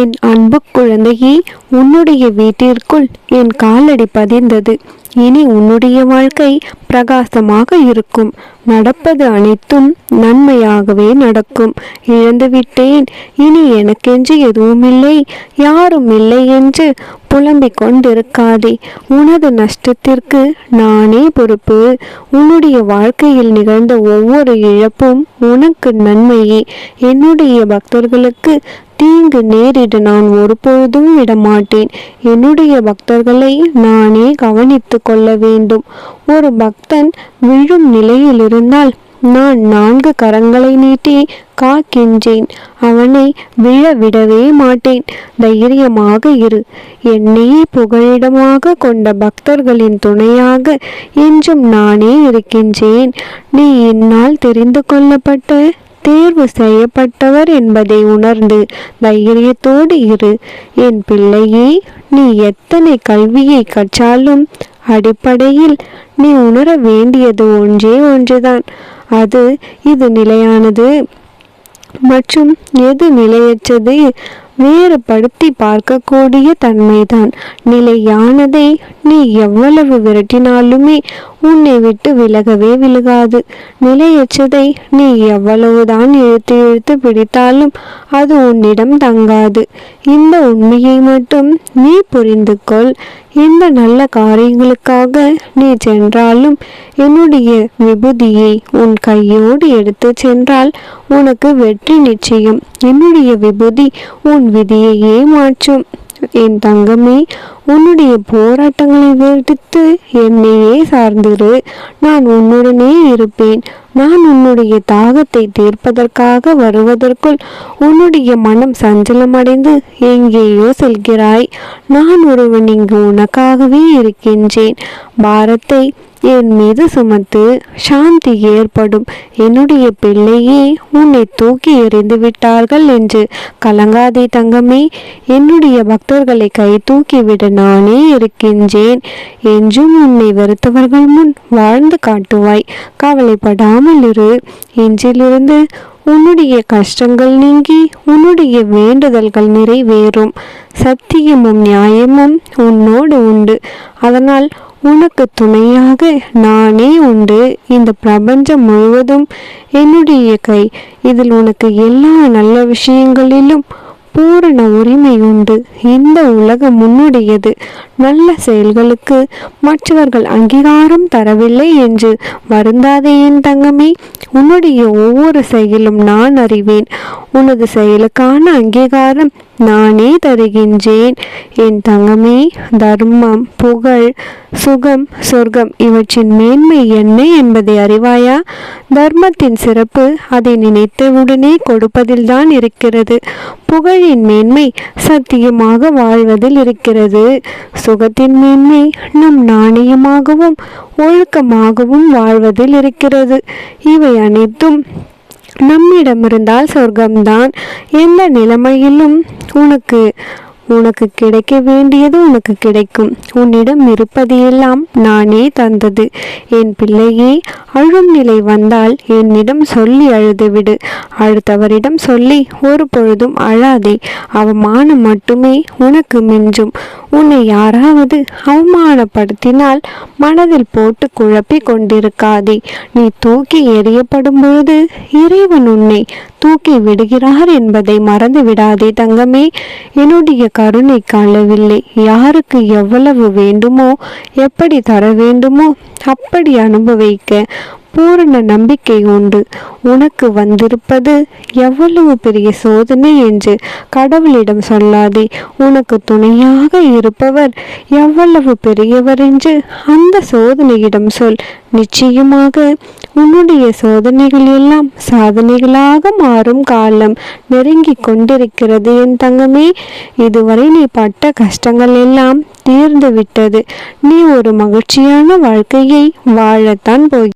என் அன்பு குழந்தையே உன்னுடைய வீட்டிற்குள் என் காலடி பதிந்தது. இனி உன்னுடைய வாழ்க்கை பிரகாசமாக இருக்கும். நடப்பது அனைத்தும் நன்மையாகவே நடக்கும். இழந்துவிட்டேன். இனி எனக்கென்று எதுவுமில்லை. யாரும் இல்லை என்று புலம்பிக் கொண்டிருக்காதே. உனது நஷ்டத்திற்கு நானே பொறுப்பு. உன்னுடைய வாழ்க்கையில் நிகழ்ந்த ஒவ்வொரு இழப்பும் உனக்கு நன்மையே. என்னுடைய பக்தர்களுக்கு தீங்கு நேரிட நான் ஒருபொழுதும் விடமாட்டேன். என்னுடைய பக்தர்களை நானே கவனித்து கொள்ள வேண்டும். ஒரு பக்தன் விழும் நிலையில் இருந்தால் நான் நான்கு கரங்களை நீட்டி காக்கின்றேன். அவனை விழ விடவே மாட்டேன். தைரியமாக இரு. என்னையே புகழிடமாக கொண்ட பக்தர்களின் துணையாக என்றும் நானே இருக்கின்றேன். நீ என்னால் தெரிந்து கொள்ளப்பட்ட தேர்வு செய்யப்பட்டவர் என்பதை உணர்ந்து தைரியத்தோடு இரு. என் பிள்ளையே நீ எத்தனை கல்வியை கற்றாலும் அடிப்படையில் நீ உணர வேண்டியது ஒன்றே ஒன்றுதான். அது இது நிலையானது மற்றும் எது நிலையற்றது வேறுபடுத்தி பார்க்கக்கூடிய தன்மைதான். நிலையானதை நீ எவ்வளவு விரட்டினாலுமே உன்னை விட்டு விலகவே விலகாது. நிலையற்றதை நீ எவ்வளவுதான் இழுத்து இழுத்து பிடித்தாலும் அது உன்னிடம் தங்காது. இந்த உண்மையை மட்டும் நீ புரிந்து கொள் எந்த நல்ல காரியங்களுக்காக நீ சென்றாலும் என்னுடைய விபூதியை உன் கையோடு எடுத்து சென்றால் உனக்கு வெற்றி நிச்சயம். என்னுடைய விபூதி உன் விதியையே மாற்றும். என் தங்கமே உன்னுடைய போராட்டங்களை விடுத்து என்னையே சார்ந்திரு. நான் உன்னுடனே இருப்பேன். நான் உன்னுடைய தாகத்தை தீர்ப்பதற்காக வருவதற்குள் உன்னுடைய மனம் சஞ்சலமடைந்து எங்கேயோ செல்கிறாய். நான் ஒருவன் இங்கு உனக்காகவே இருக்கின்றேன். பாரத்தை என் மீது சுமத்து சாந்தி ஏற்படும். என்னுடைய பிள்ளையே உன்னை தூக்கி எறிந்து விட்டார்கள் என்று கலங்காதே தங்கமே. என்னுடைய பக்தர்களை கை தூக்கிவிட நானே இருக்கின்றேன். என்றும் உன்னை வெறுத்தவர்கள் முன் வாழ்ந்து காட்டுவாய். கவலைப்படாமல் இரு. இன்றிலிருந்து உன்னுடைய கஷ்டங்கள் நீங்கி உன்னுடைய வேண்டுதல்கள் நிறைவேறும். சத்தியமும் நியாயமும் உன்னோடு உண்டு. அதனால் உனக்கு துணையாக நானே உண்டு. இந்த பிரபஞ்சம் முழுவதும் என்னுடைய கை. இதில் உனக்கு எல்லா நல்ல விஷயங்களிலும் பூரண உரிமை உண்டு இந்த உலகம் முன்னுடையது நல்ல செயல்களுக்கு மற்றவர்கள் அங்கீகாரம் தரவில்லை என்று வருந்தாதே என் தங்கமே. உன்னுடைய ஒவ்வொரு செயலும் நான் அறிவேன். உனது செயலுக்கான அங்கீகாரம் நானே தருகின்றேன். என் தங்கமே தர்மம் புகழ் சுகம் சொர்க்கம் இவற்றின் மேன்மை என்ன என்பதை அறிவாயா? தர்மத்தின் சிறப்பு அதை நினைத்தவுடனே கொடுப்பதில்தான் இருக்கிறது. புகழ் புகழின் மேன்மை சத்தியமாக வாழ்வதில் இருக்கிறது. சுகத்தின் மேன்மை நம் நாணயமாகவும் ஒழுக்கமாகவும் வாழ்வதில் இருக்கிறது. இவை அனைத்தும் நம்மிடம் இருந்தால் சொர்க்கம்தான். எந்த நிலைமையிலும் உனக்கு உனக்கு கிடைக்க வேண்டியது உனக்கு கிடைக்கும். உன்னிடம் இருப்பது எல்லாம் நானே தந்தது. என் பிள்ளையே அழும் நிலை வந்தால் என்னிடம் சொல்லி அழுதுவிடு அழுத்தவரிடம் சொல்லி ஒரு பொழுதும் அழாதே. அவமானம் மட்டுமே உனக்கு மிஞ்சும். உன்னை யாராவது அவமானப்படுத்தினால் மனதில் போட்டு குழப்பி கொண்டிருக்காதே. நீ தூக்கி எறியப்படும் பொழுது இறைவன் உன்னை தூக்கி விடுகிறார் என்பதை மறந்து விடாதே தங்கமே. என்னுடைய கருணை காணவில்லை. யாருக்கு எவ்வளவு வேண்டுமோ எப்படி தர வேண்டுமோ அப்படி அனுபவிக்க பூரண நம்பிக்கை உண்டு. உனக்கு வந்திருப்பது எவ்வளவு பெரிய சோதனை என்று கடவுளிடம் சொல்லாதே. உனக்கு துணையாக இருப்பவர் எவ்வளவு பெரியவர் என்று அந்த சோதனையிடம் சொல். நிச்சயமாக உன்னுடைய சோதனைகள் எல்லாம் சாதனைகளாக மாறும் காலம் நெருங்கி கொண்டிருக்கிறது. என் தங்கமே இதுவரை நீ பட்ட கஷ்டங்கள் எல்லாம் தீர்ந்து விட்டது நீ ஒரு மகிழ்ச்சியான வாழ்க்கையை வாழத்தான் போய்